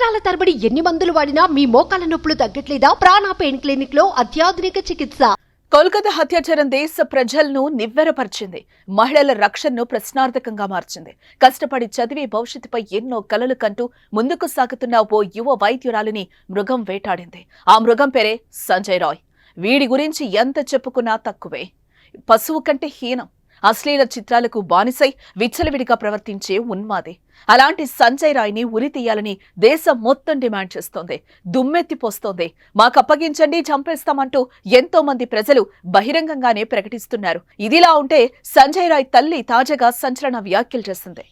సంవత్సరాల తరబడి ఎన్ని మందులు వాడినా మీ మోకాల నొప్పులు తగ్గట్లేదా? ప్రాణ పెయిన్ క్లినిక్లో అత్యాధునిక చికిత్స. కోల్కతా హత్యాచారం దేశ ప్రజలను నివ్వెరపరిచింది. మహిళల రక్షణను ప్రశ్నార్థకంగా మార్చింది. కష్టపడి చదివి భవిష్యత్తుపై ఎన్నో కలలు కంటూ ముందుకు సాగుతున్న ఓ యువ వైద్యురాలిని మృగం వేటాడింది. ఆ మృగం పేరే సంజయ్ రాయ్. వీడి గురించి ఎంత చెప్పుకున్నా తక్కువే. పశువు కంటే హీనం. అశ్లీల చిత్రాలకు బానిసై విచ్చలవిడిగా ప్రవర్తించే ఉన్మాది. అలాంటి సంజయ్ రాయ్ని ఉరి తీయాలని దేశం మొత్తం డిమాండ్ చేస్తోంది. దుమ్మెత్తిపోస్తోంది మాకు అప్పగించండి చంపేస్తామంటూ ఎంతో మంది ప్రజలు బహిరంగంగానే ప్రకటిస్తున్నారు. ఇదిలా ఉంటే సంజయ్ రాయ్ తల్లి తాజాగా సంచలన వ్యాఖ్యలు చేసింది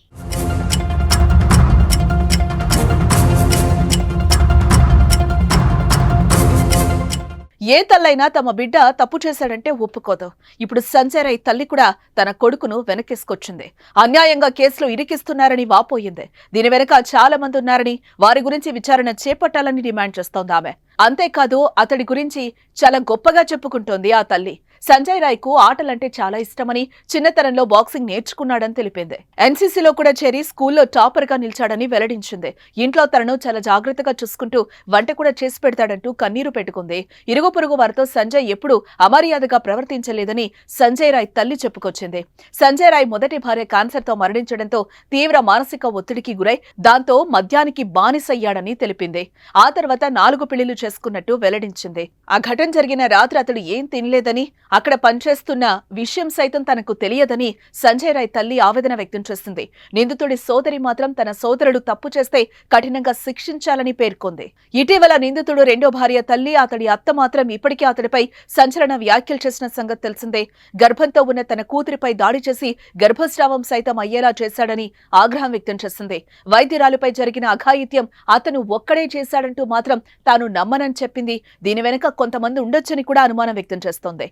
ఏ తల్లైనా తమ బిడ్డ తప్పు చేశాడంటే ఒప్పుకోదు. ఇప్పుడు సంజయ్ రాయ్ తల్లి కూడా తన కొడుకును వెనకేసుకొచ్చింది. అన్యాయంగా కేసులో ఇరికిస్తున్నారని వాపోయింది. దీని వెనక చాలా మంది ఉన్నారని వారి గురించి విచారణ చేపట్టాలని డిమాండ్ చేస్తోంది ఆమె. అంతేకాదు అతడి గురించి చాలా గొప్పగా చెప్పుకుంటోంది ఆ తల్లి. సంజయ్ రాయ్కు ఆటలంటే చాలా ఇష్టమని చిన్నతనంలో బాక్సింగ్ నేర్చుకున్నాడని తెలిపింది. ఎన్సీసీలో కూడా చేరి స్కూల్లో టాపర్గా నిలిచాడని వెల్లడించింది. ఇంట్లో తనను చాలా జాగ్రత్తగా చూసుకుంటూ వంట కూడా చేసి పెడతాడంటూ కన్నీరు పెట్టుకుంది. ఇరుగు పొరుగు వారితో సంజయ్ ఎప్పుడూ అమర్యాదగా ప్రవర్తించలేదని సంజయ్ రాయ్ తల్లి చెప్పుకొచ్చింది. సంజయ్ రాయ్ మొదటి భార్య క్యాన్సర్తో మరణించడంతో తీవ్ర మానసిక ఒత్తిడికి గురై దాంతో మద్యానికి బానిసయ్యాడని తెలిపింది. ఆ తర్వాత నాలుగు పెళ్ళిళ్ళు చేసుకున్నట్టు వెల్లడించింది. ఆ ఘటన జరిగిన రాత్రి అతడు ఏం తినలేదని అక్కడ పనిచేస్తున్న విషయం సైతం తనకు తెలియదని సంజయ్ రాయ్ తల్లి ఆవేదన వ్యక్తం చేసింది నిందితుడి సోదరి మాత్రం తన సోదరుడు తప్పు చేస్తే కఠినంగా శిక్షించాలని పేర్కొంది. ఇటీవల నిందితుడు రెండో భార్య తల్లి అతడి అత్త మాత్రం ఇప్పటికే అతడిపై సంచలన వ్యాఖ్యలు చేసిన సంగతి తెలిసిందే. గర్భంతో ఉన్న తన కూతురిపై దాడి చేసి గర్భస్రావం సైతం అయ్యేలా చేశాడని ఆగ్రహం వ్యక్తం చేసింది వైద్యురాలుపై జరిగిన అఘాయిత్యం అతను ఒక్కడే చేశాడంటూ మాత్రం తాను నమ్మనని చెప్పింది. దీని వెనుక కొంతమంది ఉండొచ్చని కూడా అనుమానం వ్యక్తం చేస్తోంది.